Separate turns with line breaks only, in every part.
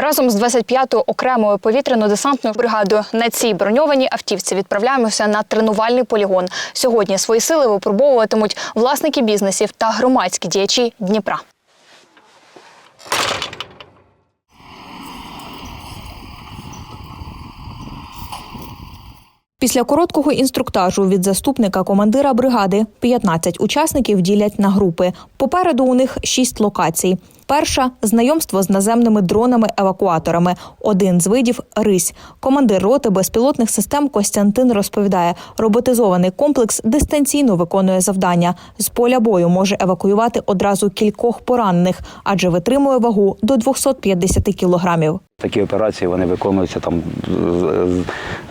Разом з 25-ю окремою повітряно-десантною бригадою на цій броньованій автівці відправляємося на тренувальний полігон. Сьогодні свої сили випробовуватимуть власники бізнесів та громадські діячі Дніпра. Після короткого інструктажу від заступника командира бригади 15 учасників ділять на групи. Попереду у них шість локацій. Перша знайомство з наземними дронами-евакуаторами. Один з видів рись. Командир роти безпілотних систем Костянтин розповідає, роботизований комплекс дистанційно виконує завдання. З поля бою може евакуювати одразу кількох поранених, адже витримує вагу до 250 кілограмів.
Такі операції вони виконуються там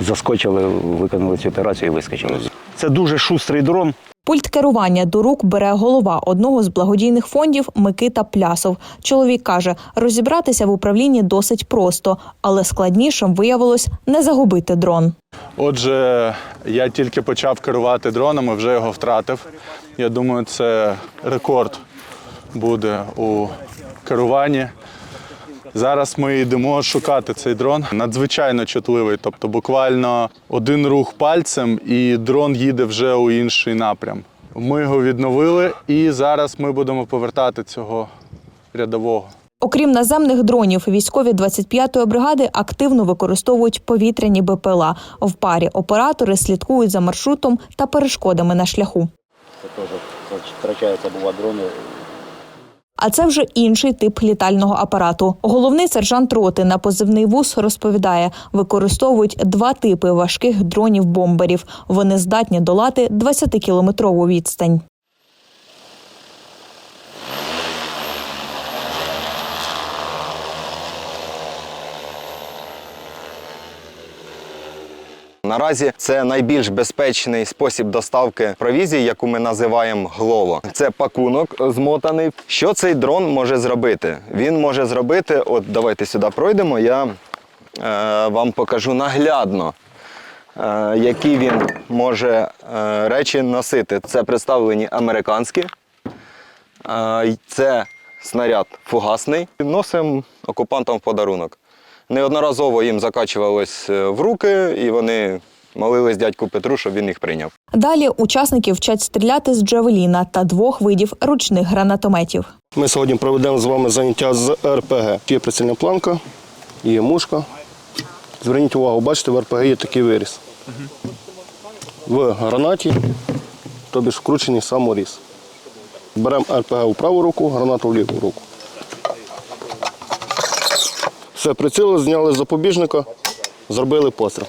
заскочили, виконали цю операцію і вискочили. Це дуже шустрий дрон.
Пульт керування до рук бере голова одного з благодійних фондів Микита Плясов. Чоловік каже, розібратися в управлінні досить просто, але складнішим виявилось не загубити дрон.
Отже, я тільки почав керувати дронами, вже його втратив. Я думаю, це рекорд буде у керуванні. Зараз ми йдемо шукати цей дрон. Надзвичайно чутливий, тобто буквально один рух пальцем, і дрон їде вже у інший напрям. Ми його відновили, і зараз ми будемо повертати цього рядового.
Окрім наземних дронів, військові 25-ї бригади активно використовують повітряні БПЛА. В парі оператори слідкують за маршрутом та перешкодами на шляху.
Це теж втрачаються бува дрони.
А це вже інший тип літального апарату. Головний сержант роти на позивний вуз розповідає, використовують два типи важких дронів-бомберів. Вони здатні долати 20-кілометрову відстань.
Наразі це найбільш безпечний спосіб доставки провізії, яку ми називаємо глово. Це пакунок змотаний. Що цей дрон може зробити? Він може зробити, от давайте сюди пройдемо, я е, вам покажу наглядно, е, які він може е, речі носити. Це представлені американські, е, це снаряд фугасний. Носимо окупантам в подарунок. Неодноразово їм закачувалось е, в руки, і вони молились дядьку Петру, щоб він їх прийняв.
Далі учасників вчать стріляти з джавеліна та двох видів ручних гранатометів.
Ми сьогодні проведемо з вами заняття з РПГ. Є прицільна планка, є мушка. Зверніть увагу, бачите, в РПГ є такий виріз. В гранаті, тобі ж вкручений саморіз. Беремо РПГ у праву руку, гранату в ліву руку. Все, прицілили, зняли запобіжника, зробили постріл.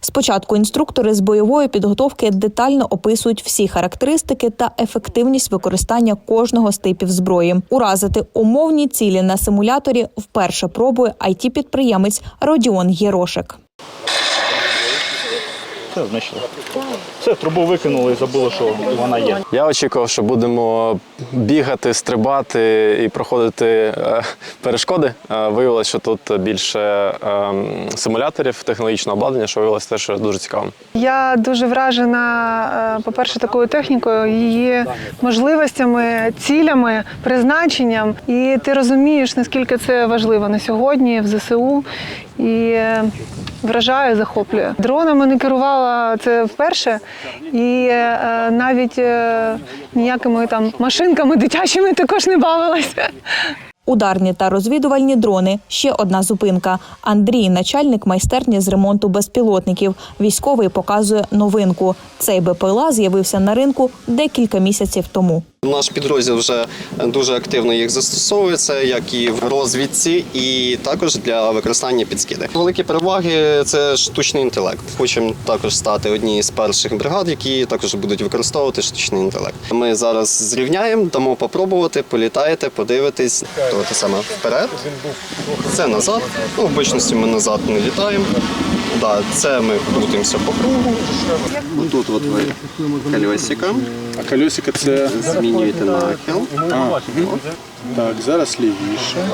Спочатку інструктори з бойової підготовки детально описують всі характеристики та ефективність використання кожного з типів зброї. Уразити умовні цілі на симуляторі вперше пробує it підприємець Родіон Єрошик.
Все, знайшли. Все, трубу викинули і забули, що вона є.
Я очікував, що будемо бігати, стрибати і проходити е, перешкоди. Е, Виявилося, що тут більше е, симуляторів, технологічного обладнання, що виявилося теж дуже цікавим.
Я дуже вражена, е, по-перше, такою технікою, її можливостями, цілями, призначенням. І ти розумієш, наскільки це важливо на сьогодні в ЗСУ. І вражає, захоплює. Дронами не керувала це вперше, і е, навіть е, ніякими там машинками дитячими також не бавилася.
Ударні та розвідувальні дрони ще одна зупинка. Андрій, начальник майстерні з ремонту безпілотників. Військовий показує новинку. Цей БПЛА з'явився на ринку декілька місяців тому.
Наш підрозділ вже дуже активно їх застосовує, це як і в розвідці, і також для використання підскиди. Великі переваги це штучний інтелект. Хочемо також стати однією з перших бригад, які також будуть використовувати штучний інтелект. Ми зараз зрівняємо, дамо попробувати, політаєте, подивитесь. То те саме вперед, це назад. Ну, в обичності ми назад не літаємо. Да, це ми крутимося по кругу. Тут от ви колесика.
А колесика це
Змінюєте нахил.
так, зараз лівіше.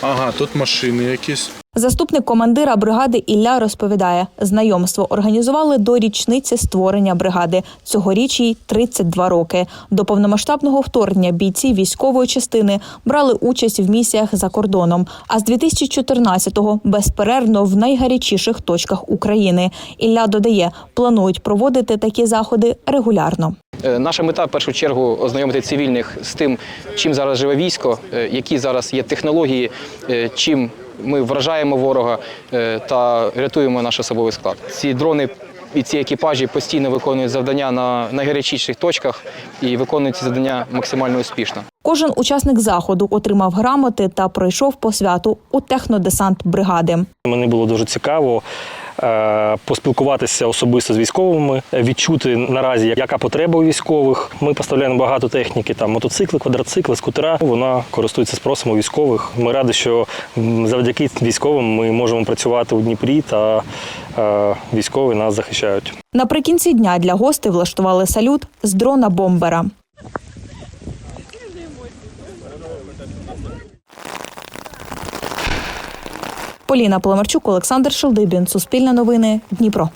Ага, тут машини якісь.
Заступник командира бригади Ілля розповідає, знайомство організували до річниці створення бригади. Цьогоріч їй 32 роки. До повномасштабного вторгнення бійці військової частини брали участь в місіях за кордоном. А з 2014-го безперервно в найгарячіших точках України. Ілля додає, планують проводити такі заходи регулярно.
Е, Наша мета в першу чергу ознайомити цивільних з тим, чим зараз живе військо, е, які зараз є технології, е, чим ми вражаємо ворога е, та рятуємо наш особовий склад. Ці дрони і ці екіпажі постійно виконують завдання на найгарячіших точках і виконують ці завдання максимально успішно.
Кожен учасник заходу отримав грамоти та пройшов по святу у технодесант бригади.
Мені було дуже цікаво поспілкуватися особисто з військовими, відчути наразі, яка потреба у військових. Ми поставляємо багато техніки, там мотоцикли, квадроцикли, скутера. Вона користується спросом у військових. Ми раді, що завдяки військовим ми можемо працювати у Дніпрі та е, військові нас захищають.
Наприкінці дня для гостей влаштували салют з дрона бомбера. Поліна Поломарчук, Олександр Шелдибін. Суспільне новини. Дніпро.